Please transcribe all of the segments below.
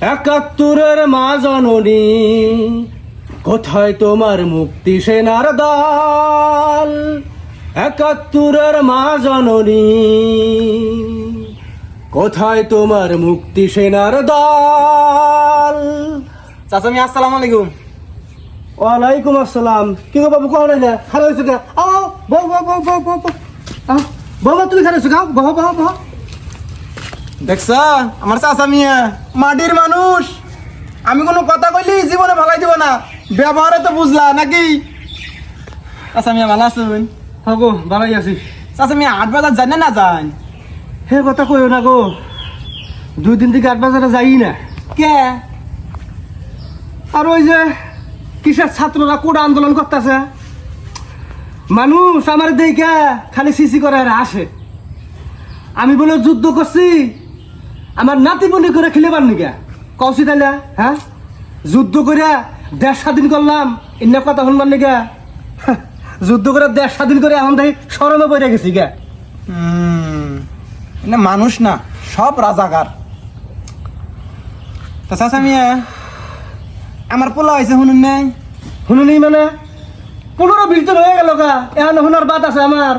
একাত্তরের মা জননী কোথায় তোমার মুক্তি সেনার দল? একাত্তরের মা জননী কোথায় তোমার মুক্তি সেনার দল? চাচা আমি আসসালামু আলাইকুম। ওয়ালাইকুম আসসালাম। কি গো বাবু কোন না খারাপ হয়েছে কে? আও বউ বউ বউ বউ বউ বউ। আও, বউ বউ, তুমি খারাপ হয়েছো গাও বহ বহ বহ। দেখছ? আমার চাচা মিয়া মাটির মানুষ। আমি কোনো কথা কইলি জীবনে ভালাই দিব না। ব্যবহারে তো বুঝলা নাকি? চাচা মিয়া ভালো আছেন? হব ভালোই আছি। চাচা মিয়া আট বাজার জানে না যান? হে কথা কইও না গো। দুই দিন থেকে আট বাজারে যাই না। কে? আর ওই যে কিসের ছাত্ররা কোটা আন্দোলন করতেছে? মানুষ আমার দেখে খালি সিসি করে আসে। আমি বলে যুদ্ধ করছি আমার নাতি বলি করে খেলেবার নিকা কৌশি তাইলে হ্যাঁ? যুদ্ধ করে দেশ স্বাধীন করলাম এনে কথা শুনবার নিকা হ্যাঁ, যুদ্ধ করে দেশ স্বাধীন করে এখন তাই সরমে পড়ে গেছি গা এনে মানুষ না সব রাজাকার। তা চাচা মিয়া আমার পোলা হয়েছে শুনুন নাই? শুনুনি মানে? পনেরো বিশ দিন হয়ে গেল গা এখন শোনার বাদ আছে আমার।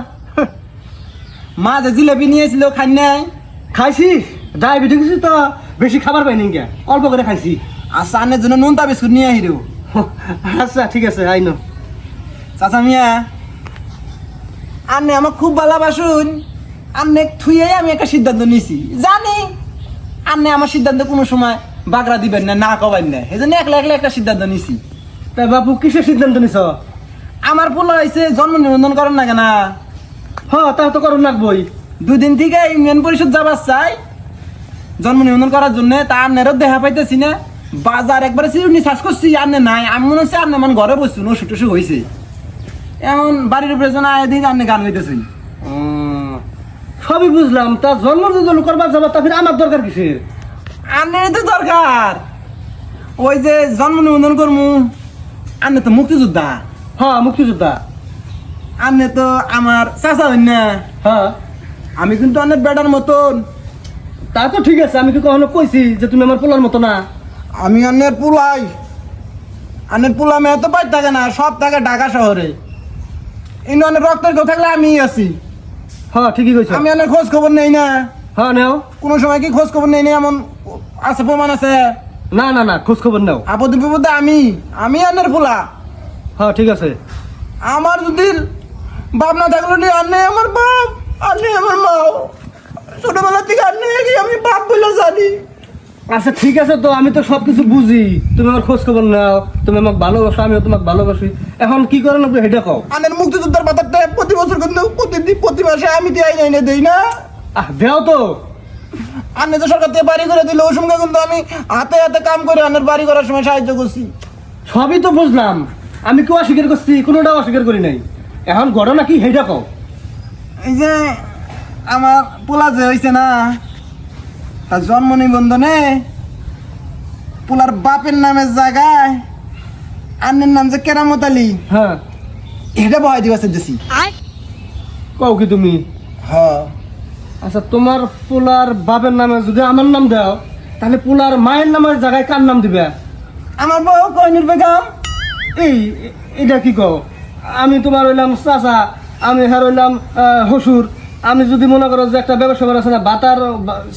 মা যে জিলেপি নিয়েছিল খাই নাই? খাইছি ডায়াবেটিস তো বেশি খাবার পাইনি কে অল্প করে খাইছি। আচ্ছা আনের জন্য নুনতা বিস্কুট নিয়ে আহিরো আচ্ছা ঠিক আছে আইনো চাচা মিয়া আন্নে আমার খুব ভালোবাসুন। আন্নে থুয়ে আমি একটা সিদ্ধান্ত নিছি। জানি আন্নে আমার সিদ্ধান্ত কোনো সময় বাগড়া দিবেন না না কবেন না। এই জন্য একলা একলা একটা সিদ্ধান্ত নিছি। তা বাবু কিসের সিদ্ধান্ত নিছ? আমার পোলা হয়েছে জন্ম নিবন্ধন করেন না কেনা। হ তা তো করুন লাগবই। দুদিন থেকে ইউনিয়ন পরিষদ যাবার চাই। জন্ম নিবন্ধন করার জন্য তা আন্নেরও দেখা পাইতেছি না। বাজার একবারে চিরুনি শ্বাস করছি আন্নে নাই। আমি মনে হচ্ছে আন্নে মানে ঘরে বসছি ওষুধ টসুখ হয়েছে এমন বাড়ির উপরে যেন আয় দিন আন্নে গান গাইতেছি সবই বুঝলাম তা জন্ম যদি করবার যাবা তা ফির আমার দরকার কিসের? আন্নের তো দরকার। ওই যে জন্ম নিবন্ধন করমু আন্নে তো মুক্তিযোদ্ধা। হ্যাঁ মুক্তিযোদ্ধা। আন্নে তো আমার চাচা হইন না। হ্যাঁ। আমি কিন্তু অনেক বেটার মতন। তা তো ঠিক আছে আমি কি কখনো কইছি যে তুমি আমার পোলার মতো না? আমি অন্যের পুলাই। আনের পুলা মেয়ে তো পাই থাকে না সব থাকে ঢাকা শহরে। ইন্ড অনেক রক্তের কেউ থাকলে আমি আছি। হ্যাঁ ঠিকই কইছো। আমি অনেক খোঁজ খবর নেই না। হ্যাঁ নেও। কোনো সময় কি খোঁজ খবর নেই না এমন আছে প্রমাণ আছে? না না না খোঁজ খবর নাও আপদ বিপদে আমি আমি অন্যের পুলা। হ্যাঁ ঠিক আছে। আমার যদি বাপ না থাকল নি নেই আমার বাপ নেই আমার মা। ছোটবেলা থেকে আর নেই আমি বাপ বলে জানি। আচ্ছা ঠিক আছে তো আমি তো সবকিছু বুঝি। তুমি আমার খোঁজ খবর নাও তুমি আমাকে ভালোবাসো আমিও তোমাকে ভালোবাসি। এখন কি করে নেব সেটা কও। আনের মুক্তিযোদ্ধার বাতারটা প্রতি বছর কিন্তু প্রতিদিন প্রতি মাসে আমি দিয়ে আইনে এনে দেই না। আহ দেও তো। আনে তো সরকার থেকে বাড়ি করে দিল ওই সময় কিন্তু আমি হাতে হাতে কাম করে আনের বাড়ি করার সময় সাহায্য করছি। সবই তো বুঝলাম। আমি কেউ অস্বীকার করছি কোনোটাও অস্বীকার করি নাই। এখন ঘটনা কি সেইটা কও। এই যে আমার পোলা যে হয়েছে না তার জন্ম নিবন্ধনে পোলার বাপের নামের জায়গায় আন্নের নাম যে কেরামত আলী হ্যাঁ। এটা বহাই দিবা চাইছি কও কি তুমি? হ্যাঁ আচ্ছা তোমার পোলার বাপের নামে যদি আমার নাম দাও তাহলে পোলার মায়ের নামের জায়গায় কার নাম দিবে? আমার বউ কইনুর বেগম এই এটা কি কও? আমি তোমার হইলাম চাচা আমি হ্যাঁ হইলাম আহ, হসুর আমি যদি মনে করো যে একটা ব্যবসা করা আছে না বাতার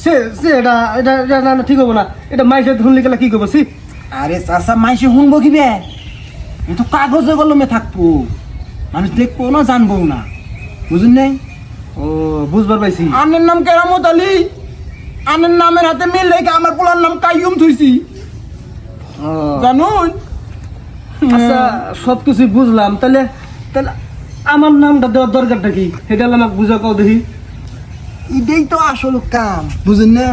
সে সে এটা এটা এটা না ঠিক হব না। এটা মাইসে শুনলি গেলে কি করব সি? আরে চাষা মাইসে শুনব কি বে এ তো কাগজে কলমে থাকব। মানুষ দেখব না জানব না। বুঝুন নাই? ও বুঝবার পাইছি। আনের নাম কেরামত আলী? আনের নামের হাতে মিল রেখে আমার পোলার নাম কাইয়ুম থুইছি। জানুন? আচ্ছা সব কিছুই বুঝলাম। তাহলে তাহলে আমার নামটা দেওয়ার দরকারটা কি? হলে আমাকে বুঝা কও দেখি। এটাই তো আসল কাম বুঝুন না?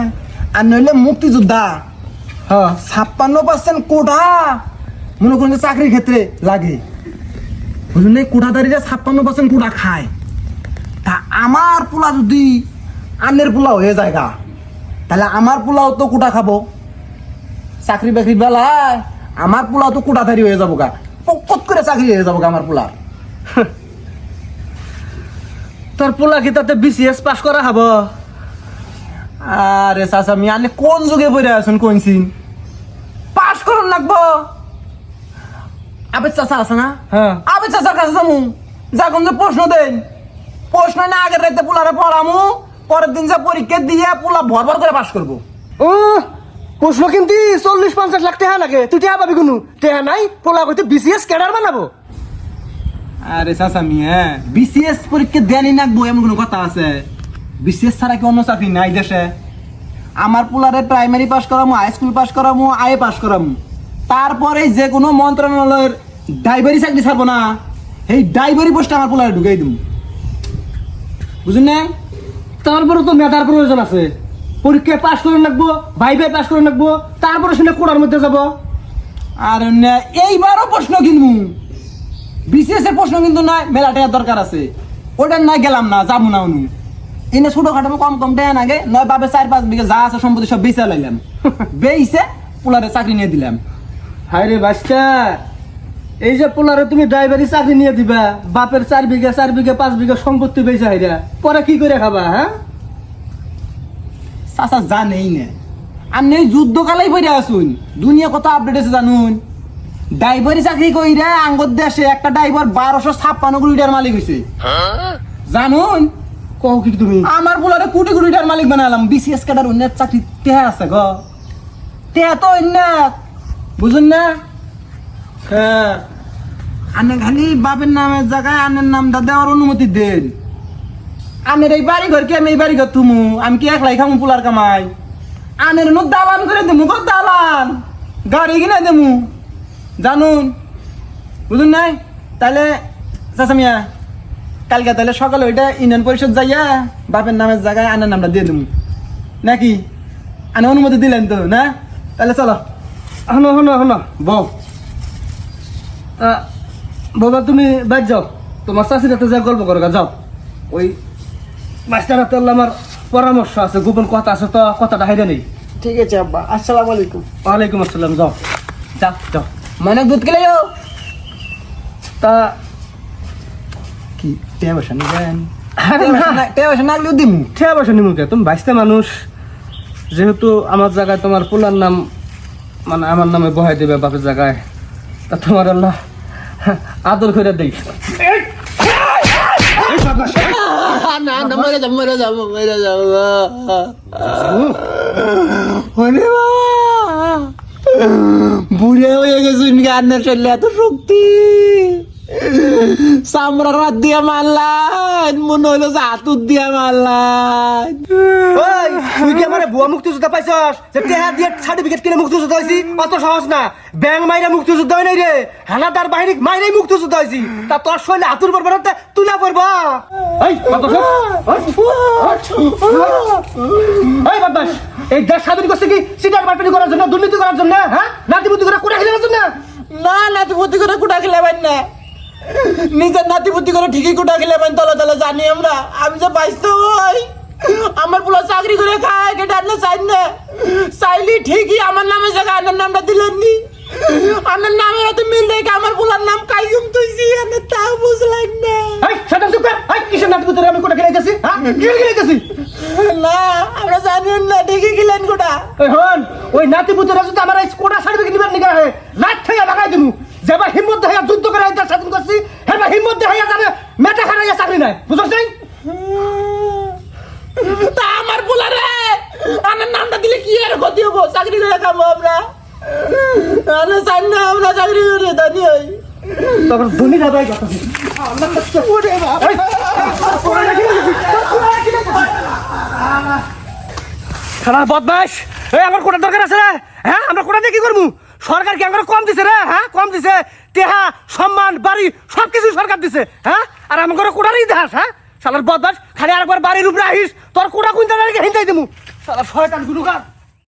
আর নইলে মুক্তিযোদ্ধা। হ্যাঁ। ছাপ্পান্ন পার্সেন্ট কোটা মনে করেন চাকরির ক্ষেত্রে লাগে। বুঝুন না কোটাদারিরা ছাপ্পান্ন পার্সেন্ট কোটা খায়। তা আমার পোলা যদি আন্নের পোলা হয়ে যায় গা, তাহলে আমার পোলাও তো কোটা খাব। চাকরি বাকরি বেলায় আমার পোলাও তো কোটাধারি হয়ে যাব গা। পকত করে চাকরি হয়ে যাব গা আমার পোলা। তোর পোলা কি তাতে বিসিএস পাস করা হব? আরে চাচা আমি আনে কোন যুগে পড়ে আছেন কোন সিন? লাগবো। আবে চাচা আছে না? হ্যাঁ। আবে চাচার কাছে যামু। যা কোন যে প্রশ্ন দেন। প্রশ্ন না আগের রাতে পোলারে পড়ামু। পরের দিন যে পরীক্ষা দিয়ে পোলা ভর ভর করে পাস করব। ও প্রশ্ন কিন্তু চল্লিশ পঞ্চাশ লাখ টাকা লাগে। তুই টাকা পাবি কোনো? টাকা নাই পোলা কইতে বিসিএস ক্যাডার বানাবো। আরে চাচা মিয়া বিসিএস পরীক্ষা দেনি নাকবো, এমন কোনো কথা আছে? বিসিএস ছাড়া কি অন্য চাকরি নাই দেশে? আমার পোলারে প্রাইমারি পাস করামু হাই স্কুল পাস করামু আইএ পাস করামু। তারপরে যে কোনো মন্ত্রণালয়ের ড্রাইভারি চাকরি ছাড়বো না। এই ড্রাইভারি পোস্টে আমার পোলারে ঢুকাই দিম। বুঝুন না? তারপরে তো মেধার প্রয়োজন আছে। পরীক্ষায় পাশ করে রাখব ভাইবে পাশ করে রাখব তারপরে শুনে কোড়ার মধ্যে যাব। আর এইবারও প্রশ্ন কিনবো বিসিএস এর প্রশ্ন কিন্তু না মেলা টাকার দরকার আছে। ওটা না গেলাম না যাব না অনু এনে ছোট খাটো কম কম টাকা নাগে নয় বাবে চার পাঁচ বিঘা যা আছে সম্পত্তি সব বেচে লাইলাম বেইছে পোলারে চাকরি নিয়ে দিলাম। হায় রে এই যে পোলারে তুমি ড্রাইভারি চাকরি নিয়ে দিবা বাপের চার বিঘা চার বিঘা পাঁচ বিঘা সম্পত্তি বেচে হাইরা পরে কি করে খাবা হ্যাঁ? চাচা জানেই না। আর নেই যুদ্ধ কালাই পড়ে আসুন দুনিয়া কত আপডেট আছে জানুন? ড্রাইভারি চাকরি কইরা আঙ্গর দেশে একটা ড্রাইভার বারোশো ছাপ্পান্ন কোটি টাকার মালিক হয়েছে জানুন? কও কি তুমি? আমার বলারে কোটি কোটি টাকার মালিক বানালাম বিসিএস কাটার অন্য চাকরি টেহা আছে গ। টেহা তো অন্য বুঝুন না? হ্যাঁ আনে খালি বাপের নামের জায়গায় আনের নামটা দেওয়ার অনুমতি দেন। আনের এই বাড়ি ঘর কি আমি এই বাড়ি ঘর তুমু আমি কি একলাই খামু পোলার কামাই? আনের নো দালান করে দেমু গো দালান। গাড়ি কিনে দেমু। জানুন। বুঝুন নাই? তাহলে চাচা মিয়া কালকে তাহলে সকালে ওইটা ইউনিয়ন পরিষদ যাইয়া বাপের নামের জায়গায় আনার নামটা দিয়ে দেবো নাকি? আনে অনুমতি দিলেন তো না? তাহলে চলো। হনো হনো হনো বউ। বাবা তুমি বাদ যাও। তোমার চাষির হাতে যা গল্প করো গা, যাও। ওই মাস্টার হাতে হলো আমার পরামর্শ আছে গোপন কথা আছে তো কথাটা হাইরে নেই। ঠিক আছে আব্বা। আসসালামু আলাইকুম। ওয়ালাইকুম আসসালাম যাও। যাও যাও। মানে দুধ খেলে যাও। তা কি টেয়া বসা নিবেন আরে না। টেয়া বসা নাগলেও দিমু। ঠিয়া বসে নিমুকে তুমি বাইশটা মানুষ। যেহেতু আমার জায়গায় তোমার পোলার নাম মানে আমার নামে বহাই দেবে বাপের জায়গায় তা তোমার আল্লাহ আদর করে দেই। না না মরে যাব মরে যাব মরে যাব। ওরে বাবা বুড়ে হয়ে গেছে গানের চললে এত শক্তি? চামড়ার হাত দিয়ে যে হাতুর দিয়ে মারলাম। ওই তুই কি আমার বুয়া মুক্তিযোদ্ধা পাইছস? যে টেহা দিয়ে সার্টিফিকেট কিনে মুক্তিযোদ্ধা হয়েছি অত সহজ না। ব্যাংক মাইরা মুক্তিযোদ্ধা হয় নাই রে। হানাদার বাহিনী মাইরাই মুক্তিযোদ্ধা তা পর তুলা এই দেশ স্বাধীন করছে কি? সিটার বাটপাটি করার জন্য দুর্নীতি করার জন্য হ্যাঁ? নাতিপুতি করে কুড়া খেলার জন্য না? নাতি নাতিপুতি করে কুটা খেলে পাই না। নিজের নাতিপুতি করে ঠিকই কুটা খেলে পাই তলে তলে জানি আমরা। আমি যে বাইস্ত হই আমার পুরো চাকরি করে খায় কেটে আনলে চাই না। চাইলি ঠিকই আমার নামে জায়গা আনার নামটা দিলেন নি। আমার নামে এত মিল রেখে আমার পুলার নাম কাইয়ুম তুইছি আমি তাও বুঝলাম না। এই সেটা চুপ কর। এই কিসের নাতিপুতি আমি কুড়া খেলে গেছি হ্যাঁ? খেলে গেছি? জানি না ঠিকই গেলেন কোটা ওই হন ওই নাতিপুতিরা যদি আমার এই কোটা সার্টিফিকেট নিবার নিগা হয় লাখ থেকে লাগাই দিমু। যেবা হিম্মত দেখাইয়া যুদ্ধ করে দেশ স্বাধীন করছি হেবা হিম্মত দেখাইয়া যাবে মেটা খারাইয়া চাকরি নাই। বুঝছ নাই? তা আমার পোলারে আমার নামটা দিলে কি আর ক্ষতি হব? চাকরি করে খাব আমরা। আমরা চাই না আমরা চাকরি করে দানি হই তখন ধনী দাদাই কথা খারাপ বদমাস এই, আমার কোটা দরকার আছে রে। হ্যাঁ আমরা কোটা দিয়ে কি করব? সরকার কি আমরা কম দিছে রে? হ্যাঁ কম দিছে। টেহা, সম্মান, বাড়ি সব কিছু সরকার দিছে। হ্যাঁ আর আমার কোটারই ইতিহাস হ্যাঁ? শালার বদমাস খালি আরেকবার বাড়ির উপরে আহিস, তোর কোটা কুইন্টাল হিন্দাই দিমু। শালা শয়তান গুরুগার